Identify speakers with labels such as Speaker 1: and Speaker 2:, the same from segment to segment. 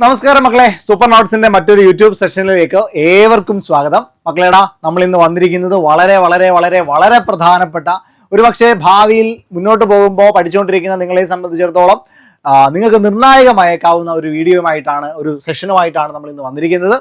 Speaker 1: നമസ്കാരം മക്കളെ. സൂപ്പർ നോട്ട്സിന്റെ മറ്റൊരു യൂട്യൂബ് സെഷനിലേക്ക് ഏവർക്കും സ്വാഗതം. മക്കളെടാ നമ്മൾ ഇന്ന് വന്നിരിക്കുന്നത് വളരെ വളരെ വളരെ വളരെ പ്രധാനപ്പെട്ട ഒരുപക്ഷെ ഭാവിയിൽ മുന്നോട്ട് പോകുമ്പോൾ പഠിച്ചുകൊണ്ടിരിക്കുന്ന നിങ്ങളെ സംബന്ധിച്ചിടത്തോളം നിങ്ങൾക്ക് നിർണായകമായേക്കാവുന്ന ഒരു വീഡിയോയുമായിട്ടാണ് ഒരു സെഷനുമായിട്ടാണ് നമ്മൾ ഇന്ന് വന്നിരിക്കുന്നത്.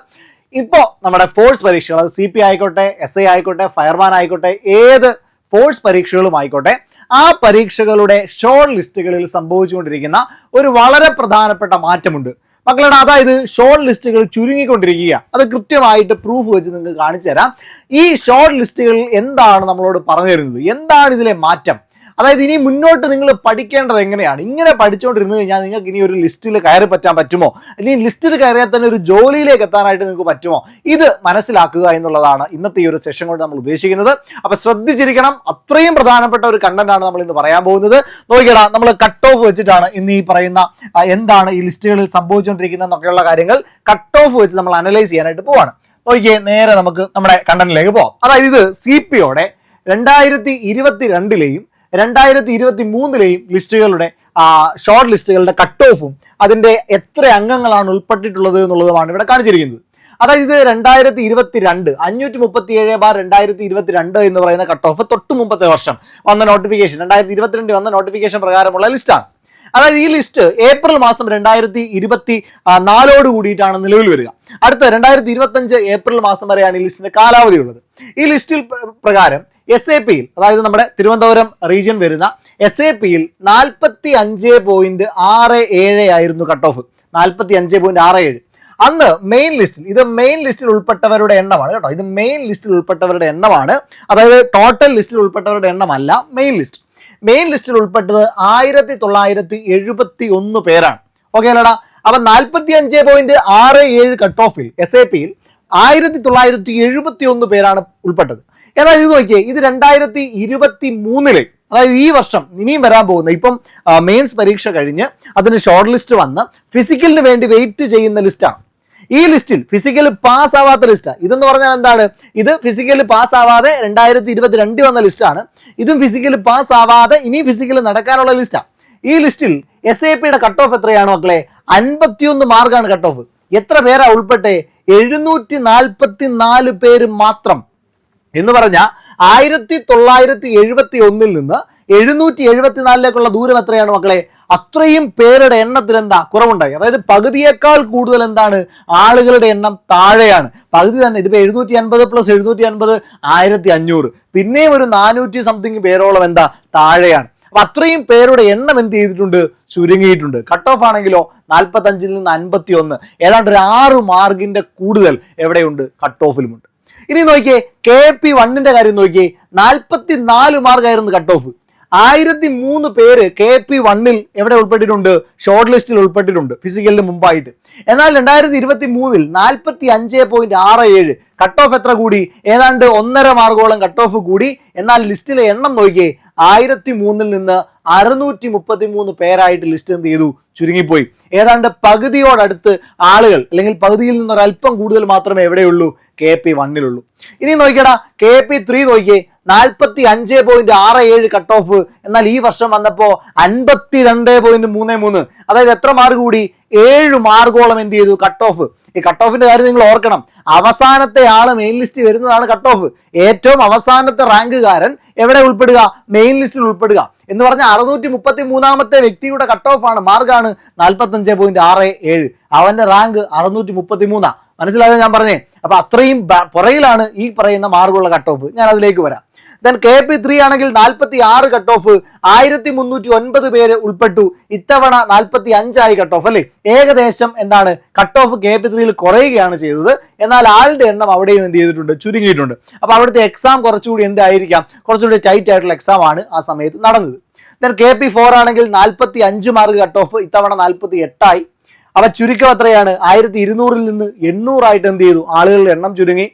Speaker 1: ഇപ്പോൾ നമ്മുടെ ഫോഴ്സ് പരീക്ഷകൾ അത് സി പി ആയിക്കോട്ടെ എസ് ഐ ആയിക്കോട്ടെ ഫയർമാൻ ആയിക്കോട്ടെ ഏത് ഫോഴ്സ് പരീക്ഷകളും ആയിക്കോട്ടെ ആ പരീക്ഷകളുടെ ഷോർട്ട് ലിസ്റ്റുകളിൽ സംഭവിച്ചുകൊണ്ടിരിക്കുന്ന ഒരു വളരെ പ്രധാനപ്പെട്ട മാറ്റമുണ്ട്. മക്കളുടെ അതായത് ഷോർട്ട് ലിസ്റ്റുകൾ ചുരുങ്ങിക്കൊണ്ടിരിക്കുക അത് കൃത്യമായിട്ട് പ്രൂഫ് വെച്ച് നിങ്ങൾക്ക് കാണിച്ചു തരാം ഈ ഷോർട്ട് ലിസ്റ്റുകളിൽ എന്താണ് നമ്മളോട് പറഞ്ഞു തരുന്നത് എന്താണ് ഇതിലെ മാറ്റം? അതായത് ഇനി മുന്നോട്ട് നിങ്ങൾ പഠിക്കേണ്ടത് എങ്ങനെയാണ്? ഇങ്ങനെ പഠിച്ചുകൊണ്ടിരുന്നു കഴിഞ്ഞാൽ നിങ്ങൾക്ക് ഇനി ഒരു ലിസ്റ്റിൽ കയറി പറ്റാൻ പറ്റുമോ? ഇനി ലിസ്റ്റിൽ കയറിയാൽ തന്നെ ഒരു ജോലിയിലേക്ക് എത്താനായിട്ട് നിങ്ങൾക്ക് പറ്റുമോ? ഇത് മനസ്സിലാക്കുക എന്നുള്ളതാണ് ഇന്നത്തെ ഈ ഒരു സെഷൻ കൊണ്ട് നമ്മൾ ഉദ്ദേശിക്കുന്നത്. അപ്പൊ ശ്രദ്ധിച്ചിരിക്കണം. അത്രയും പ്രധാനപ്പെട്ട ഒരു കണ്ടന്റ് ആണ് നമ്മൾ ഇന്ന് പറയാൻ പോകുന്നത്. നോക്കിയടാ നമ്മൾ കട്ട് ഓഫ് വെച്ചിട്ടാണ് ഇന്ന് ഈ പറയുന്ന എന്താണ് ഈ ലിസ്റ്റുകളിൽ സംഭവിച്ചുകൊണ്ടിരിക്കുന്നത് എന്നൊക്കെയുള്ള കാര്യങ്ങൾ കട്ട് ഓഫ് വെച്ച് നമ്മൾ അനലൈസ് ചെയ്യാനായിട്ട് പോവാണ്. നോക്കിയേ നേരെ നമുക്ക് നമ്മുടെ കണ്ടന്റിലേക്ക് പോവാം. അതായത് ഇത് സി പിയോടെ രണ്ടായിരത്തി ഇരുപത്തി രണ്ടിലെയും രണ്ടായിരത്തി ഇരുപത്തി മൂന്നിലെയും ലിസ്റ്റുകളുടെ ഷോർട്ട് ലിസ്റ്റുകളുടെ കട്ട് ഓഫും അതിന്റെ എത്ര അംഗങ്ങളാണ് ഉൾപ്പെട്ടിട്ടുള്ളത് എന്നുള്ളതുമാണ് ഇവിടെ കാണിച്ചിരിക്കുന്നത്. അതായത് ഇത് രണ്ടായിരത്തി ഇരുപത്തി രണ്ട് അഞ്ഞൂറ്റി മുപ്പത്തി ഏഴ് ബാർ രണ്ടായിരത്തി ഇരുപത്തി രണ്ട് എന്ന് പറയുന്ന കട്ട് ഓഫ് തൊട്ട് മുമ്പത്തെ വർഷം വന്ന നോട്ടിഫിക്കേഷൻ രണ്ടായിരത്തി ഇരുപത്തിരണ്ട് വന്ന നോട്ടിഫിക്കേഷൻ പ്രകാരമുള്ള ലിസ്റ്റാണ്. അതായത് ഈ ലിസ്റ്റ് ഏപ്രിൽ മാസം രണ്ടായിരത്തി ഇരുപത്തി നാലോട് കൂടിയിട്ടാണ് നിലവിൽ വരിക. അടുത്ത രണ്ടായിരത്തി ഇരുപത്തി അഞ്ച് ഏപ്രിൽ മാസം വരെയാണ് ഈ ലിസ്റ്റിന്റെ കാലാവധി ഉള്ളത്. ഈ ലിസ്റ്റിൽ പ്രകാരം എസ് എ പിയിൽ അതായത് നമ്മുടെ തിരുവനന്തപുരം റീജിയൻ വരുന്ന എസ് എ പിയിൽ നാൽപ്പത്തി അഞ്ച് പോയിന്റ് ആറ് ഏഴ് ആയിരുന്നു കട്ട് ഓഫ് നാൽപ്പത്തി അഞ്ച് പോയിന്റ് ആറ് ഏഴ്. അന്ന് മെയിൻ ലിസ്റ്റിൽ ഇത് മെയിൻ ലിസ്റ്റിൽ ഉൾപ്പെട്ടവരുടെ എണ്ണമാണ് കേട്ടോ. ഇത് മെയിൻ ലിസ്റ്റിൽ ഉൾപ്പെട്ടവരുടെ എണ്ണമാണ്. അതായത് ടോട്ടൽ ലിസ്റ്റിൽ ഉൾപ്പെട്ടവരുടെ എണ്ണമല്ല മെയിൻ ലിസ്റ്റ് മെയിൻ ലിസ്റ്റിൽ ഉൾപ്പെട്ടത് ആയിരത്തി തൊള്ളായിരത്തി എഴുപത്തി ഒന്ന് പേരാണ്. ഓക്കെ അല്ലടാ. അപ്പൊ നാൽപ്പത്തി അഞ്ച് പോയിന്റ് ആറ് ഏഴ് കട്ട് ഓഫിൽ എസ് എ പിയിൽ ആയിരത്തി തൊള്ളായിരത്തി എഴുപത്തി ഒന്ന് പേരാണ് ഉൾപ്പെട്ടത്. എന്നാൽ ഇത് നോക്കിയേ ഇത് രണ്ടായിരത്തി ഇരുപത്തി മൂന്നിൽ അതായത് ഈ വർഷം ഇനിയും വരാൻ പോകുന്ന ഇപ്പം മെയിൻസ് പരീക്ഷ കഴിഞ്ഞ് അതിന് ഷോർട്ട് ലിസ്റ്റ് വന്ന് ഫിസിക്കലിന് വേണ്ടി വെയിറ്റ് ചെയ്യുന്ന ലിസ്റ്റാണ് ഈ ലിസ്റ്റിൽ ഫിസിക്കൽ പാസ് ആവാത്ത ലിസ്റ്റാണ് ഇതെന്ന് പറഞ്ഞാൽ എന്താണ്? ഇത് ഫിസിക്കൽ പാസ് ആവാതെ രണ്ടായിരത്തി ഇരുപത്തി രണ്ടിൽ വന്ന ലിസ്റ്റാണ് ഇതും ഫിസിക്കൽ പാസ് ആവാതെ ഇനി ഫിസിക്കൽ നടക്കാനുള്ള ലിസ്റ്റാണ് ഈ ലിസ്റ്റിൽ എസ് എ പിയുടെ കട്ട് ഓഫ് എത്രയാണ് മക്കളെ? അൻപത്തിയൊന്ന് മാർക്കാണ് കട്ട് ഓഫ് എത്ര പേരാ ഉൾപ്പെട്ടെ? എഴുന്നൂറ്റി നാൽപ്പത്തി നാല് പേര് മാത്രം. എന്ന് പറഞ്ഞ ആയിരത്തി തൊള്ളായിരത്തി എഴുപത്തി ഒന്നിൽ നിന്ന് എഴുന്നൂറ്റി എഴുപത്തിനാലിലേക്കുള്ള ദൂരം എത്രയാണ് മക്കളെ? അത്രയും പേരുടെ എണ്ണത്തിൽ എന്താ? കുറവുണ്ടായി. അതായത് പകുതിയേക്കാൾ കൂടുതൽ എന്താണ്? ആളുകളുടെ എണ്ണം താഴെയാണ്. പകുതി തന്നെ. ഇതിപ്പോ എഴുന്നൂറ്റി അൻപത് പ്ലസ് എഴുന്നൂറ്റി അൻപത് ആയിരത്തി അഞ്ഞൂറ് പിന്നെയും ഒരു നാനൂറ്റി സംതിങ് പേരോളം എന്താ? താഴെയാണ്. അപ്പൊ അത്രയും പേരുടെ എണ്ണം എന്ത് ചെയ്തിട്ടുണ്ട്? ചുരുങ്ങിയിട്ടുണ്ട്. കട്ട് ഓഫ് ആണെങ്കിലോ നാൽപ്പത്തി അഞ്ചിൽ നിന്ന് അൻപത്തി ഒന്ന് ഏതാണ്ട് ഒരു ആറ് മാർഗിന്റെ കൂടുതൽ എവിടെയുണ്ട്? കട്ട് ഓഫിലുമുണ്ട് ഇനി നോക്കിയേ കെ പി വണ്ണിന്റെ കാര്യം നോക്കിയേ നാൽപ്പത്തി നാല് മാർക്കായിരുന്നു കട്ട് ഓഫ് ആയിരത്തി മൂന്ന് പേര് കെ പി വണ്ണിൽ എവിടെ ഉൾപ്പെട്ടിട്ടുണ്ട്? ഷോർട്ട് ലിസ്റ്റിൽ ഉൾപ്പെട്ടിട്ടുണ്ട് ഫിസിക്കലിന് മുമ്പായിട്ട്. എന്നാൽ രണ്ടായിരത്തി ഇരുപത്തി മൂന്നിൽ നാൽപ്പത്തി അഞ്ച് പോയിന്റ് ആറ് ഏഴ് കട്ട് ഓഫ് എത്ര കൂടി? ഏതാണ്ട് ഒന്നര മാർഗോളം കട്ട് ഓഫ് കൂടി. എന്നാൽ ലിസ്റ്റിലെ എണ്ണം നോക്കിയേ ആയിരത്തി മൂന്നിൽ നിന്ന് അറുന്നൂറ്റി മുപ്പത്തി മൂന്ന് പേരായിട്ട് ലിസ്റ്റ് എന്ത് ചെയ്തു? ചുരുങ്ങിപ്പോയി. ഏതാണ്ട് പകുതിയോടടുത്ത് ആളുകൾ അല്ലെങ്കിൽ പകുതിയിൽ നിന്ന് ഒരല്പം കൂടുതൽ മാത്രമേ എവിടെയുള്ളൂ കെ പി വണ്ണിലുള്ളൂ. ഇനി നോക്കിയടാ കെ പി ത്രീ നോക്കിയേ നാൽപ്പത്തി അഞ്ച് പോയിന്റ് ആറ് ഏഴ് കട്ട് ഓഫ് എന്നാൽ ഈ വർഷം വന്നപ്പോ അൻപത്തി രണ്ട് പോയിന്റ് മൂന്ന് മൂന്ന്. അതായത് എത്ര മാർക്ക് കൂടി? ഏഴ് മാർക്കോളം എന്ത് ചെയ്തു? കട്ട് ഓഫ് ഈ കട്ട് ഓഫിന്റെ കാര്യം നിങ്ങൾ ഓർക്കണം. അവസാനത്തെ ആൾ മെയിൻ ലിസ്റ്റ് വരുന്നതാണ് കട്ട് ഓഫ് ഏറ്റവും അവസാനത്തെ റാങ്കുകാരൻ എവിടെ ഉൾപ്പെടുക? മെയിൻ ലിസ്റ്റിൽ ഉൾപ്പെടുക. എന്ന് പറഞ്ഞാൽ അറുന്നൂറ്റി മുപ്പത്തി മൂന്നാമത്തെ വ്യക്തിയുടെ കട്ട് ഓഫ് ആണ് മാർക്കാണ് നാൽപ്പത്തഞ്ച് പോയിന്റ് ആറ് ഏഴ്. അവന്റെ റാങ്ക് അറുന്നൂറ്റി മുപ്പത്തി മൂന്നാ മനസ്സിലായോ ഞാൻ പറഞ്ഞേ? അപ്പൊ അത്രയും പുറയിലാണ് ഈ പറയുന്ന മാർഗുള്ള കട്ട് ഓഫ് ഞാൻ അതിലേക്ക് വരാം. ദെൻ കെ പി ത്രീ ആണെങ്കിൽ നാൽപ്പത്തി ആറ് കട്ട് ഓഫ് ആയിരത്തി മുന്നൂറ്റി ഒൻപത് പേര് ഉൾപ്പെട്ടു. ഇത്തവണ നാൽപ്പത്തി അഞ്ചായി കട്ട് ഓഫ് അല്ലേ? ഏകദേശം എന്താണ്? കട്ട് ഓഫ് കെ പി ത്രീയിൽ കുറയുകയാണ് ചെയ്തത്. എന്നാൽ ആളുടെ എണ്ണം അവിടെയും എന്ത് ചെയ്തിട്ടുണ്ട്? ചുരുങ്ങിയിട്ടുണ്ട്. അപ്പൊ അവിടുത്തെ എക്സാം കുറച്ചുകൂടി എന്തായിരിക്കാം? കുറച്ചുകൂടി ടൈറ്റ് ആയിട്ടുള്ള എക്സാം ആണ് ആ സമയത്ത് നടന്നത്. ദെൻ കെ പി ഫോർ ആണെങ്കിൽ നാൽപ്പത്തി അഞ്ച് മാർക്ക് കട്ട് ഓഫ് ഇത്തവണ നാൽപ്പത്തി എട്ടായി അവ ചുരുക്കം എത്രയാണ്? ആയിരത്തി ഇരുന്നൂറിൽ നിന്ന് എണ്ണൂറായിട്ട് എന്ത് ചെയ്തു? ആളുകളുടെ എണ്ണം ചുരുങ്ങി.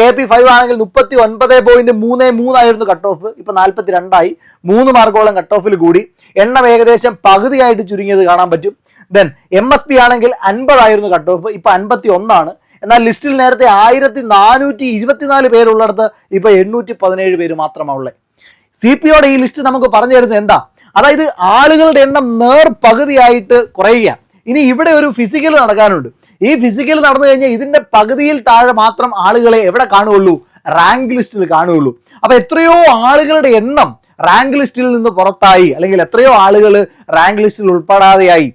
Speaker 1: കെ പി ഫൈവ് ആണെങ്കിൽ മുപ്പത്തി ഒൻപത് പോയിന്റ് മൂന്ന് മൂന്നായിരുന്നു കട്ട് ഓഫ് ഇപ്പൊ നാൽപ്പത്തി രണ്ടായി മൂന്ന് മാർക്കോളം കട്ട് ഓഫിൽ കൂടി. എണ്ണം ഏകദേശം പകുതിയായിട്ട് ചുരുങ്ങിയത് കാണാൻ പറ്റും. ദെൻ എം എസ് പി ആണെങ്കിൽ അൻപതായിരുന്നു കട്ട് ഓഫ് ഇപ്പൊ അൻപത്തി ഒന്നാണ് എന്നാൽ ലിസ്റ്റിൽ നേരത്തെ ആയിരത്തി നാനൂറ്റി ഇരുപത്തിനാല് പേരുള്ളിടത്ത് ഇപ്പൊ എണ്ണൂറ്റി പതിനേഴ് പേര് മാത്രമാണ് ഉള്ളത് സി പി ഒയുടെ ഈ ലിസ്റ്റ് നമുക്ക് പറഞ്ഞു തരുന്നത് എന്താ? അതായത് ആളുകളുടെ എണ്ണം നേർ പകുതിയായിട്ട് കുറയുക ഇനി ഇവിടെ ഒരു ഫിസിക്കൽ നടക്കാനുണ്ട്. ഈ ഫിസിക്കൽ നടന്നു കഴിഞ്ഞാൽ ഇതിന്റെ പകുതിയിൽ താഴെ മാത്രം ആളുകളെ എവിടെ കാണുകയുള്ളൂ? റാങ്ക് ലിസ്റ്റിൽ കാണുകയുള്ളൂ. അപ്പൊ എത്രയോ ആളുകളുടെ എണ്ണം റാങ്ക് ലിസ്റ്റിൽ നിന്ന് പുറത്തായി. അല്ലെങ്കിൽ എത്രയോ ആളുകൾ റാങ്ക് ലിസ്റ്റിൽ ഉൾപ്പെടാതെയായി.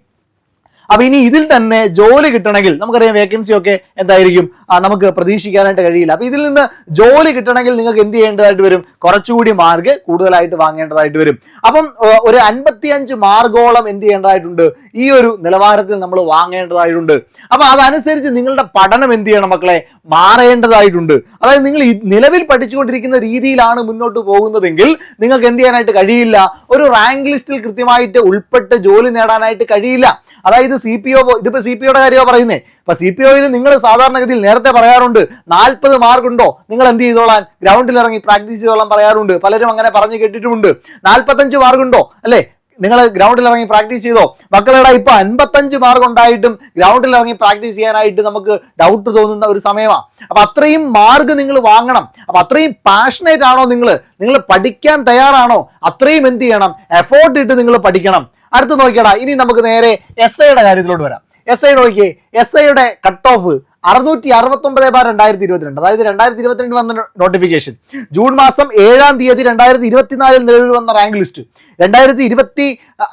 Speaker 1: അപ്പൊ ഇനി ഇതിൽ തന്നെ ജോലി കിട്ടണമെങ്കിൽ നമുക്കറിയാം വേക്കൻസി ഒക്കെ എന്തായിരിക്കും? നമുക്ക് പ്രതീക്ഷിക്കാനായിട്ട് കഴിയില്ല. അപ്പൊ ഇതിൽ നിന്ന് ജോലി കിട്ടണമെങ്കിൽ നിങ്ങൾക്ക് എന്ത് ചെയ്യേണ്ടതായിട്ട് വരും? കുറച്ചുകൂടി മാർക്ക് കൂടുതലായിട്ട് വാങ്ങേണ്ടതായിട്ട് വരും. അപ്പം ഒരു അൻപത്തിയഞ്ച് മാർഗോളം എന്ത് ചെയ്യേണ്ടതായിട്ടുണ്ട്? ഈ ഒരു നിലവാരത്തിൽ നമ്മൾ വാങ്ങേണ്ടതായിട്ടുണ്ട്. അപ്പൊ അതനുസരിച്ച് നിങ്ങളുടെ പഠനം എന്ത് ചെയ്യണം മക്കളെ? മാറേണ്ടതായിട്ടുണ്ട്. അതായത് നിങ്ങൾ നിലവിൽ പഠിച്ചുകൊണ്ടിരിക്കുന്ന രീതിയിലാണ് മുന്നോട്ട് പോകുന്നതെങ്കിൽ നിങ്ങൾക്ക് എന്ത് ചെയ്യാനായിട്ട് കഴിയില്ല? ഒരു റാങ്ക് ലിസ്റ്റിൽ കൃത്യമായിട്ട് ഉൾപ്പെട്ട് ജോലി നേടാനായിട്ട് കഴിയില്ല. അതായത് സി പി ഒ ഇതിപ്പോ സി പി ഒയുടെ കാര്യമാണ് പറയുന്നേ. അപ്പൊ സി പി ഒയിൽ നിങ്ങൾ സാധാരണഗതിയിൽ നേരത്തെ പറയാറുണ്ട് നാൽപ്പത് മാർക്ക് ഉണ്ടോ നിങ്ങൾ എന്ത് ചെയ്തോളാൻ? ഗ്രൗണ്ടിൽ ഇറങ്ങി പ്രാക്ടീസ് ചെയ്തോളാൻ പറയാറുണ്ട്. പലരും അങ്ങനെ പറഞ്ഞു കേട്ടിട്ടുമുണ്ട്. നാൽപ്പത്തഞ്ച് മാർക്ക് ഉണ്ടോ അല്ലേ നിങ്ങൾ ഗ്രൗണ്ടിൽ ഇറങ്ങി പ്രാക്ടീസ് ചെയ്തോ? മക്കളുടെ ഇപ്പൊ അൻപത്തഞ്ച് മാർക്ക് ഉണ്ടായിട്ടും ഗ്രൗണ്ടിൽ ഇറങ്ങി പ്രാക്ടീസ് ചെയ്യാനായിട്ട് നമുക്ക് ഡൗട്ട് തോന്നുന്ന ഒരു സമയമാണ് അപ്പൊ അത്രയും മാർക്ക് നിങ്ങൾ വാങ്ങണം. അപ്പൊ അത്രയും പാഷനേറ്റ് ആണോ നിങ്ങൾ നിങ്ങൾ പഠിക്കാൻ തയ്യാറാണോ? അത്രയും എന്ത് ചെയ്യണം? എഫോർട്ട് ഇട്ട് നിങ്ങൾ പഠിക്കണം. അടുത്ത് നോക്കിയടാ ഇനി നമുക്ക് നേരെ എസ് ഐയുടെ കാര്യത്തിലോട്ട് വരാം. എസ് ഐ നോക്കിയേ എസ് ഐയുടെ കട്ട് ഓഫ് അറുന്നൂറ്റി അറുപത്തി ഒമ്പത് ബാർ രണ്ടായിരത്തി ഇരുപത്തിരണ്ട് അതായത് രണ്ടായിരത്തി ഇരുപത്തിരണ്ട് വന്ന നോട്ടിഫിക്കേഷൻ ജൂൺ മാസം ഏഴാം തീയതി രണ്ടായിരത്തി ഇരുപത്തിനാലിൽ നിലവിൽ വന്ന റാങ്ക് ലിസ്റ്റ് രണ്ടായിരത്തി ഇരുപത്തി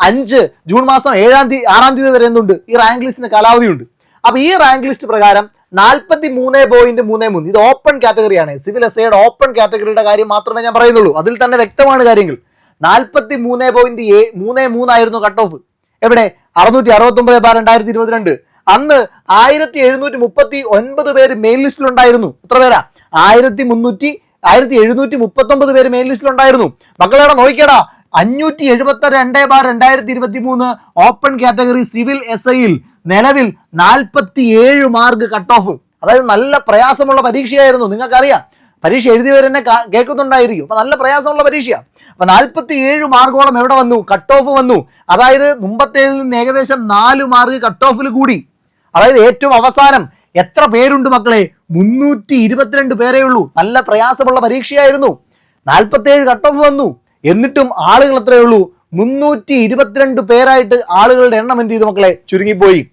Speaker 1: അഞ്ച് ജൂൺ മാസം ഏഴാം തീയതി ആറാം തീയതി വരെ എന്തുണ്ട്? ഈ റാങ്ക് ലിസ്റ്റിന് കാലാവധിയുണ്ട്. അപ്പൊ ഈ റാങ്ക് ലിസ്റ്റ് പ്രകാരം നാൽപ്പത്തി മൂന്ന് പോയിന്റ് മൂന്ന് മൂന്ന്. ഇത് ഓപ്പൺ കാറ്റഗറിയാണ് സിവിൽ എസ് ഐയുടെ ഓപ്പൺ കാറ്റഗറിയുടെ കാര്യം മാത്രമേ ഞാൻ പറയുന്നുള്ളൂ. അതിൽ തന്നെ വ്യക്തമാണ് കാര്യങ്ങൾ. നാൽപ്പത്തി മൂന്ന് പോയിന്റ് ഏ മൂന്ന് മൂന്നായിരുന്നു കട്ട് ഓഫ് എവിടെ? അറുന്നൂറ്റി അറുപത്തി ഒമ്പത് ബാർ രണ്ടായിരത്തി ഇരുപത്തിരണ്ട് അന്ന് ആയിരത്തി എഴുന്നൂറ്റി മുപ്പത്തി ഒൻപത് പേര് മെയിൻ ലിസ്റ്റിലുണ്ടായിരുന്നു. എത്ര പേരാ? ആയിരത്തി മുന്നൂറ്റി ആയിരത്തി എഴുന്നൂറ്റി മുപ്പത്തി ഒമ്പത് പേര് മെയിൻ ലിസ്റ്റിലുണ്ടായിരുന്നു. മക്കളെടാ നോക്കിയടാ. അഞ്ഞൂറ്റി എഴുപത്തി രണ്ട് ബാർ രണ്ടായിരത്തി ഇരുപത്തി മൂന്ന് ഓപ്പൺ കാറ്റഗറി സിവിൽ എസ് ഐയിൽ നിലവിൽ നാൽപ്പത്തി ഏഴ് മാർക്ക് കട്ട് ഓഫ് അതായത് നല്ല പ്രയാസമുള്ള പരീക്ഷയായിരുന്നു. നിങ്ങൾക്കറിയാം. പരീക്ഷ എഴുതിയവർ തന്നെ കേൾക്കുന്നുണ്ടായിരിക്കും. അപ്പൊ നല്ല പ്രയാസമുള്ള പരീക്ഷയാണ് അപ്പൊ നാൽപ്പത്തി ഏഴ് മാർക്കോളം എവിടെ വന്നു? കട്ട് ഓഫ് വന്നു. അതായത് മുമ്പത്തേതിൽ നിന്ന് ഏകദേശം നാല് മാർക്ക് കട്ട് ഓഫിൽ കൂടി. അതായത് ഏറ്റവും അവസാനം എത്ര പേരുണ്ട് മക്കളെ? മുന്നൂറ്റി ഇരുപത്തിരണ്ട് പേരേ ഉള്ളൂ. നല്ല പ്രയാസമുള്ള പരീക്ഷയായിരുന്നു. നാൽപ്പത്തേഴ് കട്ട് ഓഫ് വന്നു. എന്നിട്ടും ആളുകൾ എത്രയേ ഉള്ളൂ. മുന്നൂറ്റി ഇരുപത്തിരണ്ട് പേരായിട്ട് ആളുകളുടെ എണ്ണം എന്ത് ചെയ്തു മക്കളെ? ചുരുങ്ങിപ്പോയി.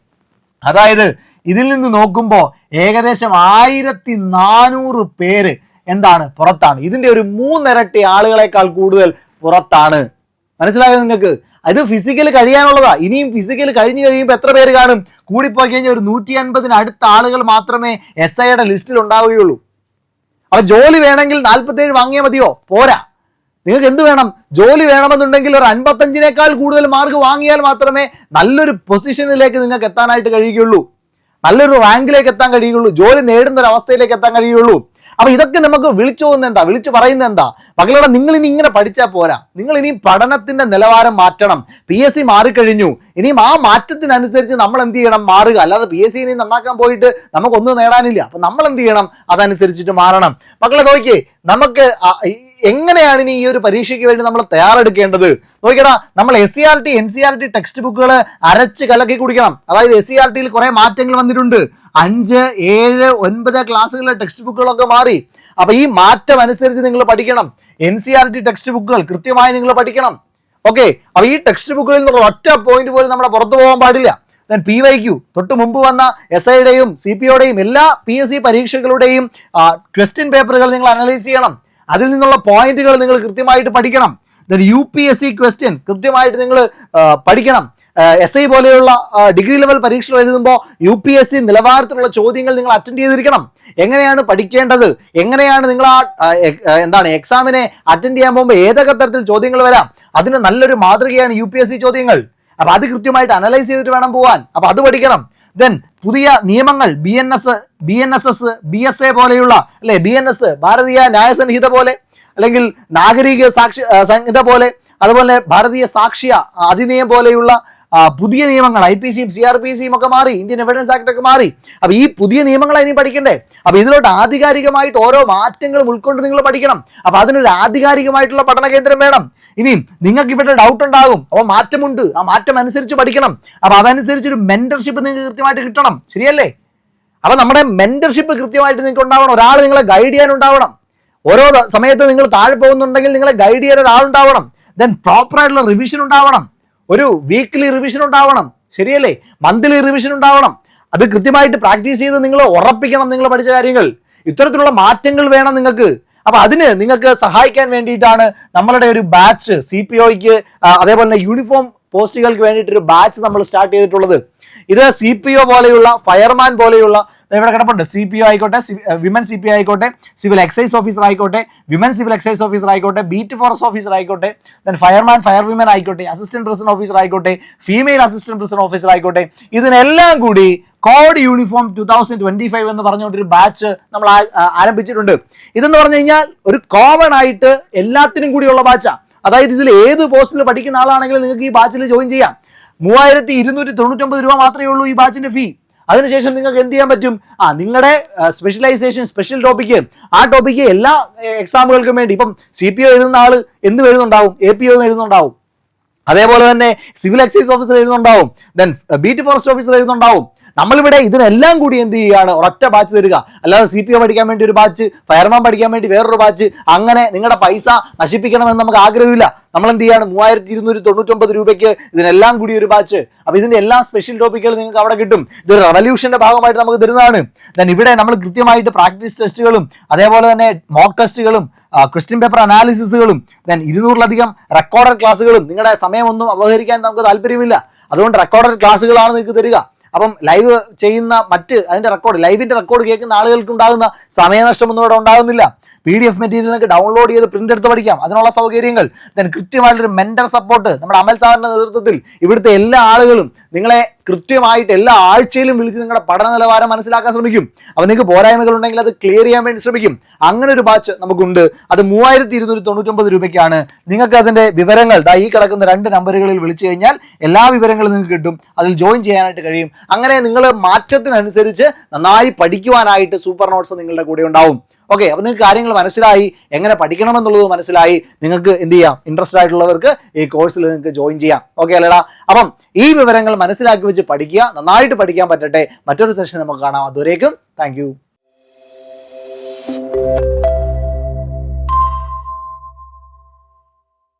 Speaker 1: അതായത് ഇതിൽ നിന്ന് നോക്കുമ്പോൾ ഏകദേശം ആയിരത്തി നാനൂറ് പേര് എന്താണ്? പുറത്താണ്. ഇതിന്റെ ഒരു മൂന്നിരട്ടി ആളുകളെക്കാൾ കൂടുതൽ പുറത്താണ്. മനസ്സിലായോ നിങ്ങൾക്ക്? അത് ഫിസിക്കൽ കഴിയാനുള്ളതാ. ഇനിയും ഫിസിക്കൽ കഴിഞ്ഞു കഴിയുമ്പോൾ എത്ര പേര് കാണും? കൂടിപ്പോയി കഴിഞ്ഞാൽ ഒരു നൂറ്റി അൻപതിന് അടുത്ത ആളുകൾ മാത്രമേ എസ് ഐയുടെ ലിസ്റ്റിൽ ഉണ്ടാവുകയുള്ളൂ. അപ്പൊ ജോലി വേണമെങ്കിൽ നാൽപ്പത്തേഴ് വാങ്ങിയാൽ മതിയോ? പോരാ. നിങ്ങൾക്ക് എന്ത് വേണം? ജോലി വേണമെന്നുണ്ടെങ്കിൽ ഒരു അൻപത്തഞ്ചിനേക്കാൾ കൂടുതൽ മാർക്ക് വാങ്ങിയാൽ മാത്രമേ നല്ലൊരു പൊസിഷനിലേക്ക് നിങ്ങൾക്ക് എത്താനായിട്ട് കഴിയുകയുള്ളൂ. നല്ലൊരു റാങ്കിലേക്ക് എത്താൻ കഴിയുള്ളൂ ജോലി നേടുന്ന ഒരു അവസ്ഥയിലേക്ക് എത്താൻ കഴിയുള്ളൂ അപ്പൊ ഇതൊക്കെ നമുക്ക് വിളിച്ചു പോകുന്ന എന്താ? വിളിച്ചു പറയുന്നത് എന്താ? മകളോടെ നിങ്ങൾ ഇനി ഇങ്ങനെ പഠിച്ചാൽ പോരാ. നിങ്ങൾ ഇനി പഠനത്തിന്റെ നിലവാരം മാറ്റണം. പി എസ് സി മാറിക്കഴിഞ്ഞു. ഇനിയും ആ മാറ്റത്തിനനുസരിച്ച് നമ്മൾ എന്ത് ചെയ്യണം? മാറുക. അല്ലാതെ പി എസ് സി ഇനി നന്നാക്കാൻ പോയിട്ട് നമുക്കൊന്നും നേടാനില്ല. അപ്പൊ നമ്മൾ എന്ത് ചെയ്യണം? അതനുസരിച്ചിട്ട് മാറണം. മക്കളെ നോക്കിയേ. നമുക്ക് എങ്ങനെയാണ് ഇനി ഈ ഒരു പരീക്ഷയ്ക്ക് വേണ്ടി നമ്മൾ തയ്യാറെടുക്കേണ്ടത്? നോക്കിയടാ നമ്മൾ S C R T N C R T text ബുക്കുകൾ അരച്ച് കലക്കി കുടിക്കണം. അതായത് എസ് സി ആർ ടിയിൽ കുറെ മാറ്റങ്ങൾ വന്നിട്ടുണ്ട്. അഞ്ച് ഏഴ് ഒൻപത് ക്ലാസ്സുകളിലെ ടെക്സ്റ്റ് ബുക്കുകളൊക്കെ മാറി. അപ്പൊ ഈ മാറ്റം അനുസരിച്ച് നിങ്ങൾ പഠിക്കണം. N C R T text ബുക്കുകൾ കൃത്യമായി നിങ്ങൾ പഠിക്കണം. ഓക്കെ അപ്പൊ ഈ ടെക്സ്റ്റ് ബുക്കുകളിൽ നിന്നുള്ള ഒറ്റ പോയിന്റ് പോലും നമ്മുടെ പുറത്തു പോകാൻ പാടില്ല. പി വൈ ക്യു തൊട്ട് മുമ്പ് വന്ന എസ് ഐയുടെയും സി പി ഒയുടെയും എല്ലാ പി എസ് സി പരീക്ഷകളുടെയും ക്വസ്റ്റ്യൻ പേപ്പറുകൾ നിങ്ങൾ അനലൈസ് ചെയ്യണം. അതിൽ നിന്നുള്ള പോയിന്റുകൾ നിങ്ങൾ കൃത്യമായിട്ട് പഠിക്കണം. U P S C question കൃത്യമായിട്ട് നിങ്ങൾ പഠിക്കണം. എസ് ഐ പോലെയുള്ള ഡിഗ്രി ലെവൽ പരീക്ഷകൾ എഴുതുമ്പോൾ യു പി എസ് സി നിലവാരത്തിലുള്ള ചോദ്യങ്ങൾ നിങ്ങൾ അറ്റൻഡ് ചെയ്തിരിക്കണം. എങ്ങനെയാണ് പഠിക്കേണ്ടത്? എങ്ങനെയാണ് നിങ്ങൾ ആ എന്താണ് എക്സാമിനെ അറ്റൻഡ് ചെയ്യാൻ പോകുമ്പോൾ ഏതൊക്കെ തരത്തിൽ ചോദ്യങ്ങൾ വരാം? അതിന് നല്ലൊരു മാതൃകയാണ് യു ചോദ്യങ്ങൾ. അപ്പൊ അത് കൃത്യമായിട്ട് അനലൈസ് ചെയ്തിട്ട് വേണം പോകാൻ അപ്പൊ അത് പഠിക്കണം. ദെൻ പുതിയ നിയമങ്ങൾ B N S B N S S B S A പോലെയുള്ള അല്ലെ ബി എൻ എസ് ഭാരതീയ ന്യായസംഹിത പോലെ അല്ലെങ്കിൽ നാഗരിക സാക്ഷി സംഹിത പോലെ അതുപോലെ ഭാരതീയ സാക്ഷ്യ അധിനിയം പോലെയുള്ള പുതിയ നിയമങ്ങൾ ഐ പി സിയും സി ആർ പി സിയും ഒക്കെ മാറി ഇന്ത്യൻ എവിഡൻസ് ആക്ട് ഒക്കെ മാറി. അപ്പൊ ഈ പുതിയ നിയമങ്ങൾ ഇനി പഠിക്കണ്ടേ? അപ്പൊ ഇതിലോട്ട് ആധികാരികമായിട്ട് ഓരോ മാറ്റങ്ങളും ഉൾക്കൊണ്ട് നിങ്ങൾ പഠിക്കണം. അപ്പൊ അതിനൊരു ആധികാരികമായിട്ടുള്ള പഠന കേന്ദ്രം വേണം. ഇനിയും നിങ്ങൾക്ക് ഇവിടെ ഡൗട്ട് ഉണ്ടാകും. അപ്പോൾ മാറ്റമുണ്ട്. ആ മാറ്റം അനുസരിച്ച് പഠിക്കണം. അപ്പൊ അതനുസരിച്ച് ഒരു മെന്റർഷിപ്പ് നിങ്ങൾക്ക് കൃത്യമായിട്ട് കിട്ടണം. ശരിയല്ലേ? അപ്പോൾ നമ്മുടെ മെന്റർഷിപ്പ് കൃത്യമായിട്ട് നിങ്ങൾക്ക് ഉണ്ടാവണം. ഒരാൾ നിങ്ങളെ ഗൈഡ് ചെയ്യാൻ ഉണ്ടാവണം. ഓരോ സമയത്ത് നിങ്ങൾ താഴെ പോകുന്നുണ്ടെങ്കിൽ നിങ്ങളെ ഗൈഡ് ചെയ്യാൻ ഒരാളുണ്ടാവണം ദെൻ പ്രോപ്പറായിട്ടുള്ള റിവിഷൻ ഉണ്ടാവണം. ഒരു വീക്ക്ലി റിവിഷൻ ഉണ്ടാവണം. ശരിയല്ലേ? മന്ത്ലി റിവിഷൻ ഉണ്ടാവണം. അത് കൃത്യമായിട്ട് പ്രാക്ടീസ് ചെയ്ത് നിങ്ങൾ ഉറപ്പിക്കണം നിങ്ങൾ പഠിച്ച കാര്യങ്ങൾ. ഇത്തരത്തിലുള്ള മാറ്റങ്ങൾ വേണം നിങ്ങൾക്ക്. അപ്പൊ അതിന് നിങ്ങൾക്ക് സഹായിക്കാൻ വേണ്ടിയിട്ടാണ് നമ്മളുടെ ഒരു ബാച്ച് സി പി ഒക്ക് അതേപോലെ തന്നെ യൂണിഫോം പോസ്റ്റുകൾക്ക് വേണ്ടിയിട്ട് ഒരു ബാച്ച് നമ്മൾ സ്റ്റാർട്ട് ചെയ്തിട്ടുള്ളത്. ഇത് സി പി ഒ പോലെയുള്ള ഫയർമാൻ പോലെയുള്ള ഇവിടെ കിടപ്പുണ്ട്. സി പി ഒ ആയിക്കോട്ടെ വിമൻ സി പി ഒ ആയിക്കോട്ടെ സിവിൽ എക്സൈസ് ഓഫീസർ ആയിക്കോട്ടെ വിമൻ സിവിൽ എക്സൈസ് ഓഫീസർ ആയിക്കോട്ടെ ബീറ്റ് ഫോറസ്റ്റ് ഓഫീസർ ആയിക്കോട്ടെ ദെൻ ഫയർമാൻ ഫയർ വിമൻ ആയിക്കോട്ടെ അസിസ്റ്റന്റ് പ്രസിഡന്റ് ഓഫീസർ ആയിക്കോട്ടെ ഫീമെയിൽ അസിസ്റ്റന്റ് പ്രസിഡന്റ് ഓഫീസർ ആയിക്കോട്ടെ ഇതിനെല്ലാം കൂടി code uniform two thousand twenty five എന്ന് പറഞ്ഞുകൊണ്ടൊരു ബാച്ച് നമ്മൾ ആരംഭിച്ചിട്ടുണ്ട്. ഇതെന്ന് പറഞ്ഞു കഴിഞ്ഞാൽ ഒരു കോമൺ ആയിട്ട് എല്ലാത്തിനും കൂടിയുള്ള ബാച്ചാണ് അതായത് ഇതിൽ ഏത് പോസ്റ്റിൽ പഠിക്കുന്ന ആളാണെങ്കിലും നിങ്ങൾക്ക് ഈ ബാച്ചിൽ ജോയിൻ ചെയ്യാം. മൂവായിരത്തി ഇരുന്നൂറ്റി തൊണ്ണൂറ്റൊമ്പത് രൂപ മാത്രമേ ഉള്ളൂ ഈ ബാച്ചിന്റെ ഫീ അതിനുശേഷം നിങ്ങൾക്ക് എന്ത് ചെയ്യാൻ പറ്റും? ആ നിങ്ങളുടെ സ്പെഷ്യലൈസേഷൻ സ്പെഷ്യൽ ടോപ്പിക്ക് ആ ടോപ്പിക്ക് എല്ലാ എക്സാമുകൾക്കും വേണ്ടി ഇപ്പം സി പി ഒ എഴുതുന്ന ആൾ എന്ത് എഴുതുന്നുണ്ടാവും? എ പി ഒ എഴുതുന്നുണ്ടാവും. അതേപോലെ തന്നെ സിവിൽ എക്സൈസ് ഓഫീസർ എഴുതുന്നുണ്ടാവും. ദെൻ ബീറ്റ് ഫോറസ്റ്റ് ഓഫീസർ എഴുതുന്നുണ്ടാവും. നമ്മളിവിടെ ഇതിനെല്ലാം കൂടി എന്ത് ചെയ്യുകയാണ് ഒരൊറ്റ ബാച്ച് തരിക. അല്ലാതെ സി പി ഒ പഠിക്കാൻ വേണ്ടി ഒരു ബാച്ച് ഫയർമാൻ പഠിക്കാൻ വേണ്ടി വേറൊരു ബാച്ച് അങ്ങനെ നിങ്ങളുടെ പൈസ നശിപ്പിക്കണമെന്ന് നമുക്ക് ആഗ്രഹമില്ല. നമ്മൾ എന്ത് ചെയ്യാണ്? മൂവായിരത്തി ഇരുന്നൂറ്റി തൊണ്ണൂറ്റൊമ്പത് രൂപയ്ക്ക് ഇതിനെല്ലാം കൂടി ഒരു ബാച്ച് അപ്പൊ ഇതിന്റെ എല്ലാ സ്പെഷ്യൽ ടോപ്പിക്കുകൾ നിങ്ങൾക്ക് അവിടെ കിട്ടും. ഇതൊരു റവല്യൂഷന്റെ ഭാഗമായിട്ട് നമുക്ക് തരുന്നതാണ്. ദൻ ഇവിടെ നമ്മൾ കൃത്യമായിട്ട് പ്രാക്ടീസ് ടെസ്റ്റുകളും അതേപോലെ തന്നെ മോക്ക് ടെസ്റ്റുകളും ക്വസ്റ്റ്യൻ പേപ്പർ അനാലിസിസുകളും ദെൻ ഇരുന്നൂറിലധികം റെക്കോർഡഡ് ക്ലാസ്സുകളും നിങ്ങളുടെ സമയമൊന്നും അപഹരിക്കാൻ നമുക്ക് താല്പര്യമില്ല. അതുകൊണ്ട് റെക്കോർഡഡ് ക്ലാസ്സുകളാണ് നിങ്ങൾക്ക് തരിക. അപ്പം ലൈവ് ചെയ്യുന്ന മറ്റ് അതിന്റെ റെക്കോർഡ് ലൈവിന്റെ റെക്കോർഡ് കേൾക്കുന്ന ആളുകൾക്ക് ഉണ്ടാകുന്ന സമയനഷ്ടമൊന്നും ഇവിടെ ഉണ്ടാകുന്നില്ല. P D F material download ചെയ്ത് പ്രിന്റ് എടുത്ത് പഠിക്കാം. അതിനുള്ള സൗകര്യങ്ങൾ. ദെൻ കൃത്യമായിട്ടൊരു മെന്റർ സപ്പോർട്ട് നമ്മുടെ അമൽ സാറിന്റെ നേതൃത്വത്തിൽ ഇവിടുത്തെ എല്ലാ ആളുകളും നിങ്ങളെ കൃത്യമായിട്ട് എല്ലാ ആഴ്ചയിലും വിളിച്ച് നിങ്ങളുടെ പഠന നിലവാരം മനസ്സിലാക്കാൻ ശ്രമിക്കും. അപ്പോൾ നിങ്ങൾക്ക് പോരായ്മകൾ ഉണ്ടെങ്കിൽ അത് ക്ലിയർ ചെയ്യാൻ വേണ്ടി ശ്രമിക്കും. അങ്ങനെ ഒരു ബാച്ച് നമുക്കുണ്ട്. അത് മൂവായിരത്തി ഇരുന്നൂറ്റി തൊണ്ണൂറ്റൊമ്പത് രൂപയ്ക്കാണ്. നിങ്ങൾക്ക് അതിന്റെ വിവരങ്ങൾ ദാ ഈ കിടക്കുന്ന രണ്ട് നമ്പറുകളിൽ വിളിച്ചു കഴിഞ്ഞാൽ എല്ലാ വിവരങ്ങളും നിങ്ങൾക്ക് കിട്ടും. അതിൽ ജോയിൻ ചെയ്യാനായിട്ട് കഴിയും. അങ്ങനെ നിങ്ങൾ മാറ്റത്തിനനുസരിച്ച് നന്നായി പഠിക്കുവാനായിട്ട് സൂപ്പർ നോട്ട്സ് നിങ്ങളുടെ കൂടെ ഉണ്ടാവും. ഓക്കെ അപ്പൊ നിങ്ങൾക്ക് കാര്യങ്ങൾ മനസ്സിലായി. എങ്ങനെ പഠിക്കണമെന്നുള്ളത് മനസ്സിലായി. നിങ്ങൾക്ക് എന്ത് ചെയ്യാം? ഇൻട്രസ്റ്റഡ് ആയിട്ടുള്ളവർക്ക് ഈ കോഴ്സിൽ നിങ്ങൾക്ക് ജോയിൻ ചെയ്യാം. ഓക്കെ അല്ലേടാ. അപ്പം ഈ വിവരങ്ങൾ മനസ്സിലാക്കി വെച്ച് പഠിക്കുക നന്നായിട്ട് പഠിക്കാൻ പറ്റട്ടെ. മറ്റൊരു സെഷൻ നമുക്ക് കാണാം. അതുവരേക്കും താങ്ക്